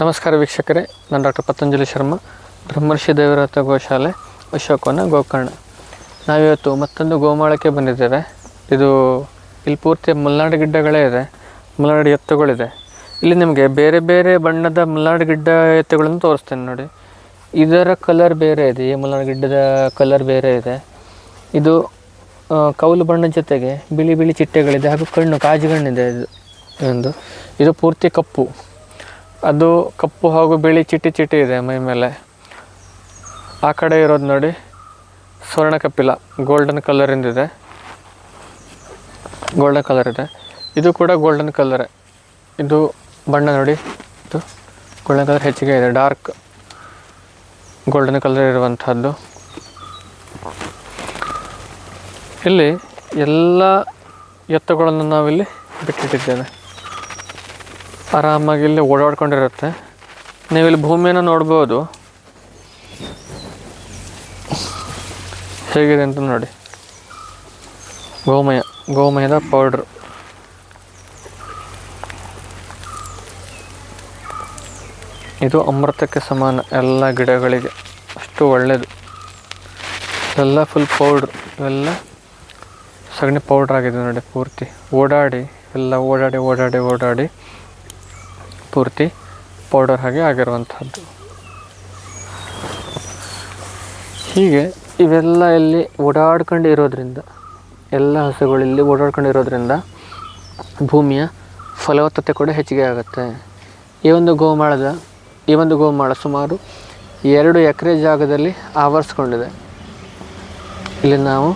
ನಮಸ್ಕಾರ ವೀಕ್ಷಕರೇ, ನಾನು ಡಾಕ್ಟರ್ ಪತಂಜಲಿ ಶರ್ಮಾ, ಬ್ರಹ್ಮರ್ಷಿ ದೇವರಥ ಗೋಶಾಲೆ, ಅಶೋಕವನ ಗೋಕರ್ಣ. ನಾವಿವತ್ತು ಮತ್ತೊಂದು ಗೋಮಾಳಕ್ಕೆ ಬಂದಿದ್ದೇವೆ. ಇದು ಇಲ್ಲಿ ಪೂರ್ತಿ ಮಲ್ನಾಡು ಗಿಡ್ಡಗಳೇ ಇದೆ, ಮಲೆನಾಡು ಎತ್ತುಗಳಿದೆ. ಇಲ್ಲಿ ನಿಮಗೆ ಬೇರೆ ಬೇರೆ ಬಣ್ಣದ ಮಲೆನಾಡು ಗಿಡ್ಡ ಎತ್ತುಗಳನ್ನು ತೋರಿಸ್ತೇನೆ ನೋಡಿ. ಇದರ ಕಲರ್ ಬೇರೆ ಇದೆ, ಈ ಮಲೆನಾಡು ಗಿಡ್ಡದ ಕಲರ್ ಬೇರೆ ಇದೆ. ಇದು ಕೌಲು ಬಣ್ಣದ ಜೊತೆಗೆ ಬಿಳಿ ಬಿಳಿ ಚಿಟ್ಟೆಗಳಿದೆ ಹಾಗೂ ಕಣ್ಣು, ಕಾಜುಗಣ್ಣಿದೆ ಇದು. ಒಂದು ಇದು ಪೂರ್ತಿ ಕಪ್ಪು. ಅದು ಕಪ್ಪು ಹಾಗೂ ಬಿಳಿ ಚಿಟಿ ಚಿಟಿ ಇದೆ ಮೈ ಮೇಲೆ. ಆ ಕಡೆ ಇರೋದು ನೋಡಿ, ಸ್ವರ್ಣ ಕಪಿಲ ಗೋಲ್ಡನ್ ಕಲರಿಂದಿದೆ ಗೋಲ್ಡನ್ ಕಲರ್ ಇದೆ. ಇದು ಕೂಡ ಗೋಲ್ಡನ್ ಕಲರೇ ಇದು ಬಣ್ಣ ನೋಡಿ. ಇದು ಗೋಲ್ಡನ್ ಕಲರ್ ಹೆಚ್ಚಿಗೆ ಇದೆ ಡಾರ್ಕ್ ಗೋಲ್ಡನ್ ಕಲರ್ ಇರುವಂಥದ್ದು. ಇಲ್ಲಿ ಎಲ್ಲ ಎತ್ತುಗಳನ್ನು ನಾವಿಲ್ಲಿ ಬಿಟ್ಟಿಟ್ಟಿದ್ದೇವೆ. ಆರಾಮಾಗಿ ಇಲ್ಲಿ ಓಡಾಡ್ಕೊಂಡಿರುತ್ತೆ. ನೀವು ಇಲ್ಲಿ ಭೂಮಿಯನ್ನು ನೋಡ್ಬೋದು. ಹೇಗಿದೆ ಅಂತ ನೋಡಿ. ಗೋಮಯ, ಗೋಮಯದ ಪೌಡ್ರ್ ಇದು ಅಮೃತಕ್ಕೆ ಸಮಾನ, ಎಲ್ಲ ಗಿಡಗಳಿಗೆ ಅಷ್ಟು ಒಳ್ಳೆಯದು ಎಲ್ಲ ಫುಲ್ ಪೌಡ್ರ್ ಇವೆಲ್ಲ ಸಗಣಿ ಪೌಡ್ರ್ ಆಗಿದೆ ನೋಡಿ ಪೂರ್ತಿ. ಓಡಾಡಿ, ಎಲ್ಲ ಓಡಾಡಿ ಓಡಾಡಿ ಓಡಾಡಿ. ಪೂರ್ತಿ ಪೌಡರ್ ಹಾಗೆ ಆಗಿರುವಂಥದ್ದು. ಹೀಗೆ ಇವೆಲ್ಲ ಇಲ್ಲಿ ಓಡಾಡ್ಕೊಂಡು ಇರೋದ್ರಿಂದ, ಎಲ್ಲ ಹಸುಗಳು ಇಲ್ಲಿ ಓಡಾಡ್ಕೊಂಡಿರೋದ್ರಿಂದ ಭೂಮಿಯ ಫಲವತ್ತತೆ ಕೂಡ ಹೆಚ್ಚಿಗೆ ಆಗುತ್ತೆ. ಈ ಒಂದು ಗೋಮಾಳದ, ಈ ಒಂದು ಗೋಮಾಳ ಸುಮಾರು ಎರಡು ಎಕರೆ ಜಾಗದಲ್ಲಿ ಆವರಿಸ್ಕೊಂಡಿದೆ. ಇಲ್ಲಿ ನಾವು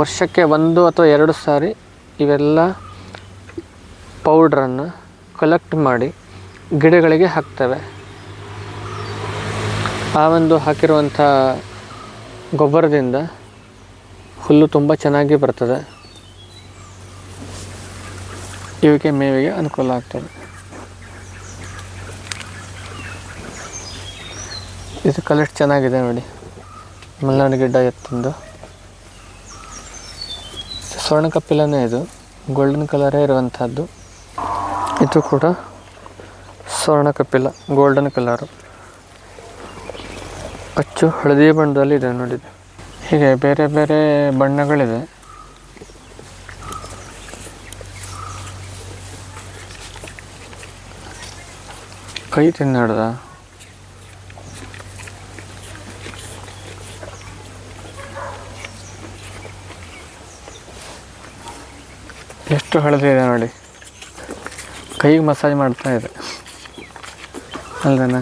ವರ್ಷಕ್ಕೆ ಒಂದು ಅಥವಾ ಎರಡು ಸಾರಿ ಇವೆಲ್ಲ ಪೌಡ್ರನ್ನು ಕಲೆಕ್ಟ್ ಮಾಡಿ ಗಿಡಗಳಿಗೆ ಹಾಕ್ತೇವೆ. ಆ ಒಂದು ಹಾಕಿರುವಂಥ ಗೊಬ್ಬರದಿಂದ ಹುಲ್ಲು ತುಂಬ ಚೆನ್ನಾಗಿ ಬರ್ತದೆ. ಇವಕ್ಕೆ ಮೇವಿಗೆ ಅನುಕೂಲ ಆಗ್ತದೆ. ಇದು ಕಲೆಕ್ಟ್ ಚೆನ್ನಾಗಿದೆ ನೋಡಿ. ಮಲ್ನಾಡು ಗಿಡ್ಡ ಎತ್ತಿಂದು. ಸ್ವರ್ಣ ಕಪ್ಪಿಲ್ಲನೇ ಇದು. ಗೋಲ್ಡನ್ ಕಲರೇ ಇರುವಂಥದ್ದು. ಇದು ಕೂಡ ಸ್ವರ್ಣ ಕಪಿಲ ಗೋಲ್ಡನ್ ಕಲರು ಅಚ್ಚು ಹಳದಿ ಬಣ್ಣದಲ್ಲಿ ಇದೆ ನೋಡಿ ಹೀಗೆ ಬೇರೆ ಬೇರೆ ಬಣ್ಣಗಳಿದೆ. ಕೈ ತಿನ್ನಾಡ್ದ? ಎಷ್ಟು ಹಳದಿ ಇದೆ ನೋಡಿ. ಕೈಗೆ ಮಸಾಜ್ ಮಾಡ್ತಾ ಇದೆ. ಅಲ್ದನ?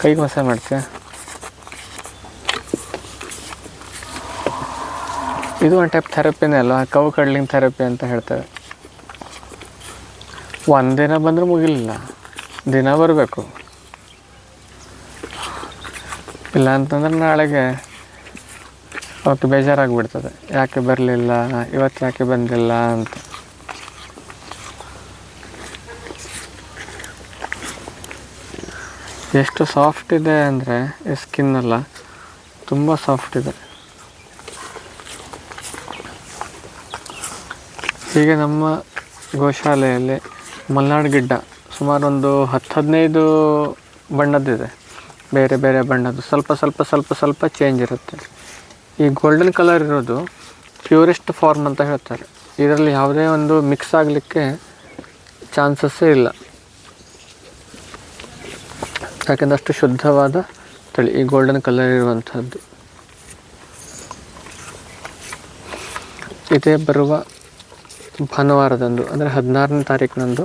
ಕೈಗೆ ಮಸಾಜ್ ಮಾಡ್ತೀಯ? ಇದು ಒಂದು ಟೈಪ್ ಥೆರಪಿನೇ ಅಲ್ವಾ? ಕವು ಕಡ್ಲಿಂಗ್ ಥೆರಪಿ ಅಂತ ಹೇಳ್ತೇವೆ ಒಂದಿನ ಬಂದರೂ ಮುಗಿಲಿಲ್ಲ. ದಿನ ಬರಬೇಕು. ಇಲ್ಲ ಅಂತಂದ್ರೆ ನಾಳೆಗೆ ಅವತ್ತು ಬೇಜಾರಾಗಿಬಿಡ್ತದೆ. ಯಾಕೆ ಬರಲಿಲ್ಲ? ಇವತ್ತು ಯಾಕೆ ಬಂದಿಲ್ಲ ಅಂತ. ಎಷ್ಟು ಸಾಫ್ಟ್ ಇದೆ ಅಂದರೆ ಸ್ಕಿನ್ ಎಲ್ಲ ತುಂಬ ಸಾಫ್ಟ್ ಇದೆ. ಹೀಗೆ ನಮ್ಮ ಗೋಶಾಲೆಯಲ್ಲಿ ಮಲ್ನಾಡು ಗಿಡ್ಡ ಸುಮಾರು ಒಂದು ಹತ್ತು ಹದಿನೈದು ಬಣ್ಣದ್ದಿದೆ. ಬೇರೆ ಬೇರೆ ಬಣ್ಣದ್ದು. ಸ್ವಲ್ಪ ಸ್ವಲ್ಪ ಸ್ವಲ್ಪ ಸ್ವಲ್ಪ ಚೇಂಜ್ ಇರುತ್ತೆ. ಈ ಗೋಲ್ಡನ್ ಕಲರ್ ಇರೋದು ಪ್ಯೂರೆಸ್ಟ್ ಫಾರ್ಮ್ ಅಂತ ಹೇಳ್ತಾರೆ. ಇದರಲ್ಲಿ ಯಾವುದೇ ಒಂದು ಮಿಕ್ಸ್ ಆಗಲಿಕ್ಕೆ ಚಾನ್ಸಸ್ಸೇ ಇಲ್ಲ. ಯಾಕೆಂದ್ರೆ ಅಷ್ಟು ಶುದ್ಧವಾದ ತಳಿ, ಈ ಗೋಲ್ಡನ್ ಕಲರ್ ಇರುವಂಥದ್ದು. ಇದೇ ಬರುವ ಭಾನುವಾರದಂದು, ಅಂದರೆ ಹದಿನಾರನೇ ತಾರೀಕಿನಂದು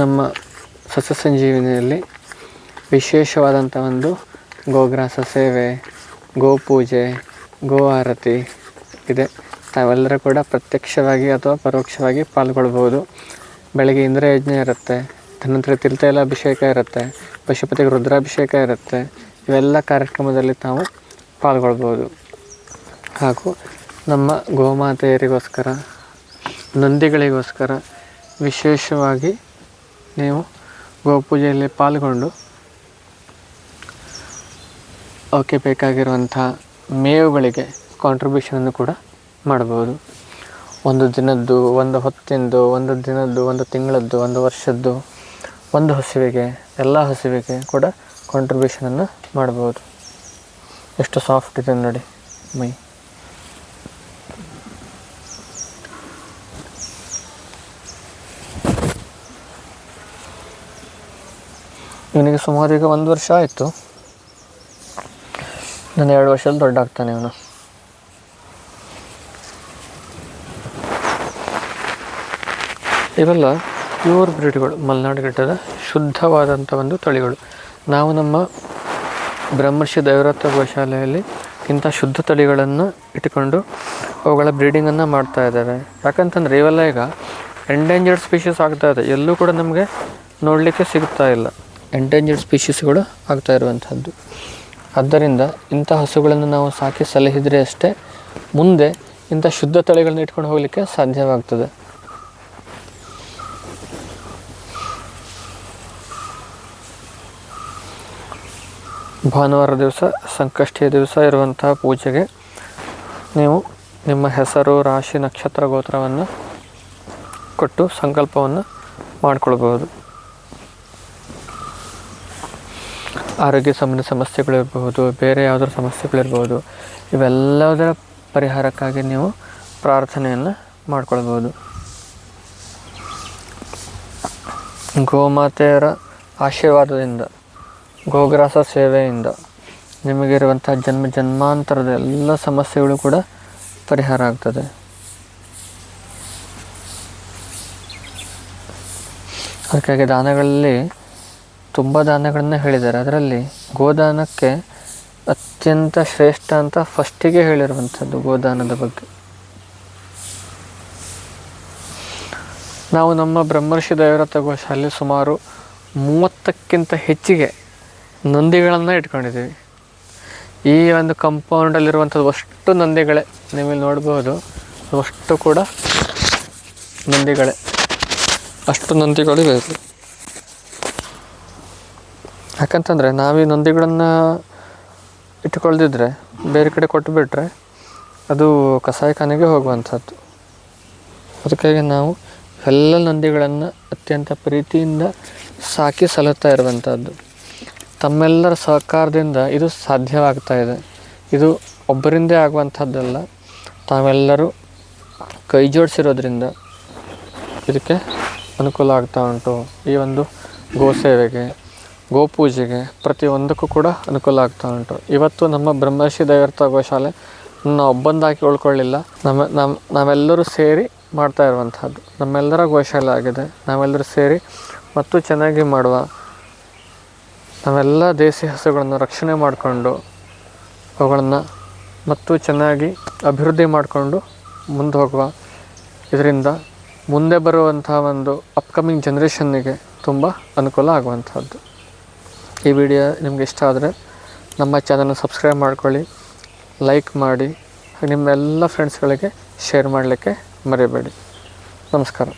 ನಮ್ಮ ಸಸ್ಯ ಸಂಜೀವಿನಿಯಲ್ಲಿ ವಿಶೇಷವಾದಂಥ ಒಂದು ಗೋಗ್ರಾಸ ಸೇವೆ ಗೋಪೂಜೆ ಗೋ ಆರತಿ ಇದೆ. ತಾವೆಲ್ಲರೂ ಕೂಡ ಪ್ರತ್ಯಕ್ಷವಾಗಿ ಅಥವಾ ಪರೋಕ್ಷವಾಗಿ ಪಾಲ್ಗೊಳ್ಬೋದು ಬೆಳಗ್ಗೆ ಇಂದ್ರಯಜ್ಞ ಇರುತ್ತೆ. ಧನ್ವಂತರಿ ತೀರ್ಥೈಲ ಅಭಿಷೇಕ ಇರುತ್ತೆ, ಪಶುಪತಿಗೆ ರುದ್ರಾಭಿಷೇಕ ಇರುತ್ತೆ. ಇವೆಲ್ಲ ಕಾರ್ಯಕ್ರಮದಲ್ಲಿ ತಾವು ಪಾಲ್ಗೊಳ್ಬೋದು. ಹಾಗೂ ನಮ್ಮ ಗೋಮಾತೆಯರಿಗೋಸ್ಕರ, ನಂದಿಗಳಿಗೋಸ್ಕರ ವಿಶೇಷವಾಗಿ ನೀವು ಗೋಪೂಜೆಯಲ್ಲಿ ಪಾಲ್ಗೊಂಡು ಅವಕ್ಕೆ ಬೇಕಾಗಿರುವಂಥ ಮೇವುಗಳಿಗೆ ಕಾಂಟ್ರಿಬ್ಯೂಷನನ್ನು ಕೂಡ ಮಾಡ್ಬೋದು. ಒಂದು ದಿನದ್ದು, ಒಂದು ಹೊತ್ತಿಂದು, ಒಂದು ದಿನದ್ದು, ಒಂದು ತಿಂಗಳದ್ದು, ಒಂದು ವರ್ಷದ್ದು ಒಂದು ಹಸುವಿಗೆ, ಎಲ್ಲ ಹಸುವಿಗೆ ಕೂಡ ಕಾಂಟ್ರಿಬ್ಯೂಷನನ್ನು ಮಾಡ್ಬೋದು. ಎಷ್ಟು ಸಾಫ್ಟ್ ಇದೆ ನೋಡಿ, ಮೈ. ಇವನಿಗೆ ಸುಮಾರು ಈಗ ಒಂದು ವರ್ಷ ಆಯಿತು. ನಾನು ಎರಡು ವರ್ಷದಲ್ಲಿ ದೊಡ್ಡ ಆಗ್ತಾನೆ ಇವನು. ಇವೆಲ್ಲ ಪ್ಯೂರ್ ಬ್ರೀಡ್ಗಳು ಮಲೆನಾಡು ಗಿಡ್ಡದ ಶುದ್ಧವಾದಂಥ ಒಂದು ತಳಿಗಳು. ನಾವು ನಮ್ಮ ಬ್ರಹ್ಮರ್ಷಿ ದೈವರತ್ವ ಗೋಶಾಲೆಯಲ್ಲಿ ಇಂಥ ಶುದ್ಧ ತಳಿಗಳನ್ನು ಇಟ್ಟುಕೊಂಡು ಅವುಗಳ ಬ್ರೀಡಿಂಗನ್ನು ಮಾಡ್ತಾ ಇದ್ದಾರೆ. ಯಾಕಂತಂದರೆ ಇವೆಲ್ಲ ಈಗ ಎಂಡೇಂಜರ್ಡ್ ಸ್ಪೀಷೀಸ್ ಆಗ್ತಾ ಇದೆ. ಎಲ್ಲೂ ಕೂಡ ನಮಗೆ ನೋಡಲಿಕ್ಕೆ ಸಿಗ್ತಾ ಇಲ್ಲ. ಎಂಡೇಂಜರ್ಡ್ ಸ್ಪೀಷೀಸ್ಗಳು ಆಗ್ತಾ ಇರುವಂಥದ್ದು. ಆದ್ದರಿಂದ ಇಂಥ ಹಸುಗಳನ್ನು ನಾವು ಸಾಕಿ ಸಲಹಿದರೆ ಅಷ್ಟೇ ಮುಂದೆ ಇಂಥ ಶುದ್ಧ ತಳಿಗಳನ್ನ ಇಟ್ಕೊಂಡು ಹೋಗಲಿಕ್ಕೆ ಸಾಧ್ಯವಾಗ್ತದೆ. ಭಾನುವಾರ ದಿವಸ ಸಂಕಷ್ಟಿಯ ದಿವಸ ಇರುವಂತಹ ಪೂಜೆಗೆ ನೀವು ನಿಮ್ಮ ಹೆಸರು, ರಾಶಿ, ನಕ್ಷತ್ರ ಗೋತ್ರವನ್ನು ಕೊಟ್ಟು ಸಂಕಲ್ಪವನ್ನು ಮಾಡಿಕೊಳ್ಬಹುದು. ಆರೋಗ್ಯ ಸಂಬಂಧ ಸಮಸ್ಯೆಗಳಿರಬಹುದು ಬೇರೆ ಯಾವುದಾದ್ರು ಸಮಸ್ಯೆಗಳಿರ್ಬೋದು ಇವೆಲ್ಲದರ ಪರಿಹಾರಕ್ಕಾಗಿ ನೀವು ಪ್ರಾರ್ಥನೆಯನ್ನು ಮಾಡಿಕೊಳ್ಬೋದು ಗೋಮಾತೆಯರ ಆಶೀರ್ವಾದದಿಂದ ಗೋಗ್ರಾಸ ಸೇವೆಯಿಂದ ನಿಮಗಿರುವಂಥ ಜನ್ಮ ಜನ್ಮಾಂತರದ ಎಲ್ಲ ಸಮಸ್ಯೆಗಳು ಕೂಡ ಪರಿಹಾರ ಆಗ್ತದೆ. ಅದಕ್ಕಾಗಿ ದಾನಗಳಲ್ಲಿ ತುಂಬ ದಾನಗಳನ್ನು ಹೇಳಿದ್ದಾರೆ. ಅದರಲ್ಲಿ ಗೋದಾನಕ್ಕೆ ಅತ್ಯಂತ ಶ್ರೇಷ್ಠ ಅಂತ ಫಸ್ಟಿಗೆ ಹೇಳಿರುವಂಥದ್ದು ಗೋದಾನದ ಬಗ್ಗೆ. ನಾವು ನಮ್ಮ ಬ್ರಹ್ಮರ್ಷಿ ದೈವರ ತಗೋ ಶಾಲೆ ಸುಮಾರು ಮೂವತ್ತಕ್ಕಿಂತ ಹೆಚ್ಚಿಗೆ ನಂದಿಗಳನ್ನು ಇಟ್ಕೊಂಡಿದ್ದೀವಿ. ಈ ಒಂದು ಕಂಪೌಂಡಲ್ಲಿರುವಂಥದ್ದು ಅಷ್ಟು ನಂದಿಗಳೇ. ನೀವು ನೋಡ್ಬೋದು, ಅಷ್ಟು ಕೂಡ ನಂದಿಗಳೇ. ಅಷ್ಟು ನಂದಿಗಳು ಇವೆ ಯಾಕಂತಂದರೆ ನಾವು ಈ ನಂದಿಗಳನ್ನು ಇಟ್ಕೊಳ್ದಿದ್ರೆ ಬೇರೆ ಕಡೆ ಕೊಟ್ಟುಬಿಟ್ರೆ ಅದು ಕಸಾಯಿಖಾನೆಗೆ ಹೋಗುವಂಥದ್ದು. ಅದಕ್ಕಾಗಿ ನಾವು ಎಲ್ಲ ನಂದಿಗಳನ್ನು ಅತ್ಯಂತ ಪ್ರೀತಿಯಿಂದ ಸಾಕಿ ಸಲುತ್ತಾ ಇರುವಂಥದ್ದು. ತಮ್ಮೆಲ್ಲರ ಸಹಕಾರದಿಂದ ಇದು ಸಾಧ್ಯವಾಗ್ತಾ ಇದೆ. ಇದು ಒಬ್ಬರಿಂದೇ ಆಗುವಂಥದ್ದಲ್ಲ. ತಾವೆಲ್ಲರೂ ಕೈ ಜೋಡಿಸಿರೋದ್ರಿಂದ ಇದಕ್ಕೆ ಅನುಕೂಲ ಆಗ್ತಾ ಉಂಟು. ಈ ಒಂದು ಗೋಸೇವೆಗೆ, ಗೋಪೂಜೆಗೆ ಪ್ರತಿಯೊಂದಕ್ಕೂ ಕೂಡ ಅನುಕೂಲ ಆಗ್ತಾ ಉಂಟು. ಇವತ್ತು ನಮ್ಮ ಬ್ರಹ್ಮರ್ಷಿ ದೈವರ್ಥ ಗೋಶಾಲೆ ನಾವು ಒಬ್ಬಂದಾಗಿ ಉಳ್ಕೊಳ್ಳಿಲ್ಲ. ನಮ್ಮ ನಮ್ಮ ನಾವೆಲ್ಲರೂ ಸೇರಿ ಮಾಡ್ತಾ ಇರುವಂಥದ್ದು. ನಮ್ಮೆಲ್ಲರ ಗೋಶಾಲೆ ಆಗಿದೆ. ನಾವೆಲ್ಲರೂ ಸೇರಿ ಮತ್ತು ಚೆನ್ನಾಗಿ ಮಾಡುವ ನಾವೆಲ್ಲ ದೇಸಿ ಹಸುಗಳನ್ನು ರಕ್ಷಣೆ ಮಾಡಿಕೊಂಡು ಅವುಗಳನ್ನು ಮತ್ತು ಚೆನ್ನಾಗಿ ಅಭಿವೃದ್ಧಿ ಮಾಡಿಕೊಂಡು ಮುಂದೆ ಹೋಗುವ. ಇದರಿಂದ ಮುಂದೆ ಬರುವಂಥ ಒಂದು ಅಪ್ಕಮಿಂಗ್ ಜನ್ರೇಷನ್ನಿಗೆ ತುಂಬ ಅನುಕೂಲ ಆಗುವಂಥದ್ದು. ಈ ವಿಡಿಯೋ ನಿಮಗೆ ಇಷ್ಟ ಆದರೆ ನಮ್ಮ ಚಾನಲ್ನ ಸಬ್ಸ್ಕ್ರೈಬ್ ಮಾಡ್ಕೊಳ್ಳಿ ಲೈಕ್ ಮಾಡಿ ನಿಮ್ಮೆಲ್ಲ ಫ್ರೆಂಡ್ಸ್ಗಳಿಗೆ ಶೇರ್ ಮಾಡಲಿಕ್ಕೆ ಮರೆಯಬೇಡಿ ನಮಸ್ಕಾರ.